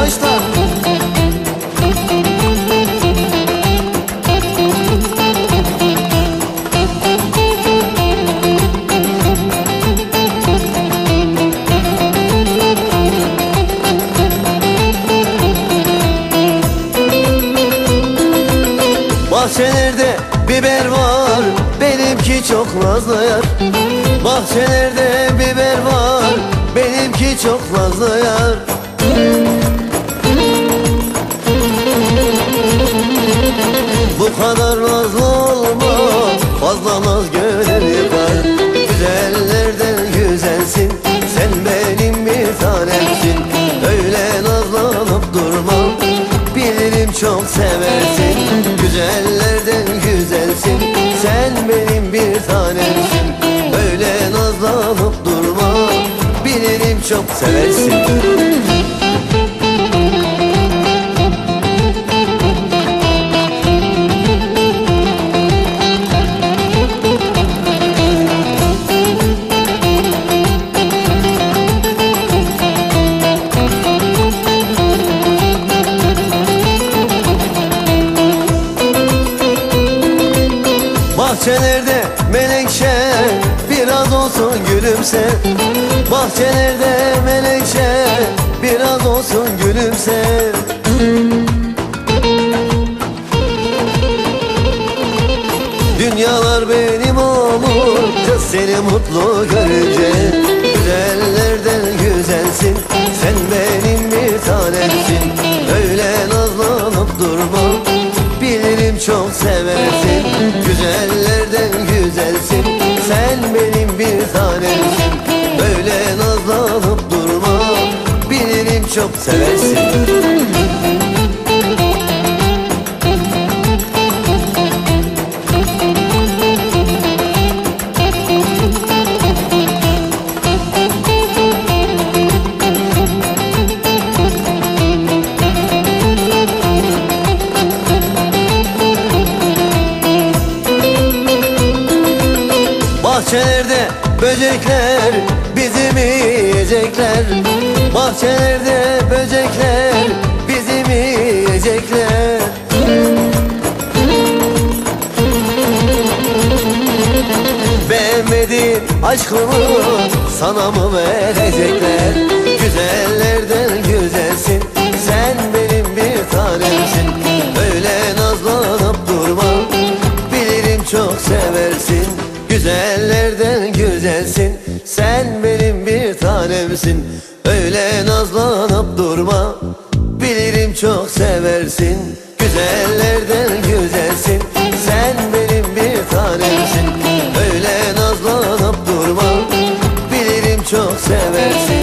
arkadaşlar. Bahçelerde biber var Benimki çok fazla yar Bahçelerde biber var Benimki çok fazla yar Bu kadar nazlı olma Fazla naz gönül yıkar Güzellerden güzelsin. Sen benim bir tanemsin. Öyle nazlanıp durma Bilirim çok seversin. Güzellerden güzelsin. Sen benim bir tanemsin. Öyle nazlanıp durma Bilirim çok seversin Bahçelerde menekşe biraz olsun gülümse. Bahçelerde menekşe biraz olsun gülümse. Dünyalar benim olur Kız seni mutlu görünce. Güzellerden güzelsin Sen benim bir tanemsin. Öyle nazlanıp durma Bilirim çok seversin güzelsin Sen benim bir tanemsin. Öyle nazlanıp durma Bilirim çok seversin böcekler bizim yiyecekler? Bahçelerde böcekler bizim yiyecekler? Beğenmedin aşkımı sana mı verecekler? Güzellerden güzelsin sen benim bir tanemsin. Öyle nazlanıp durma bilirim çok seversin. Güzellerden güzelsin Sen benim bir tanemsin. Öyle nazlanıp durma. Bilirim çok seversin. Güzellerden güzelsin. Sen benim bir tanemsin. Öyle nazlanıp durma. Bilirim çok seversin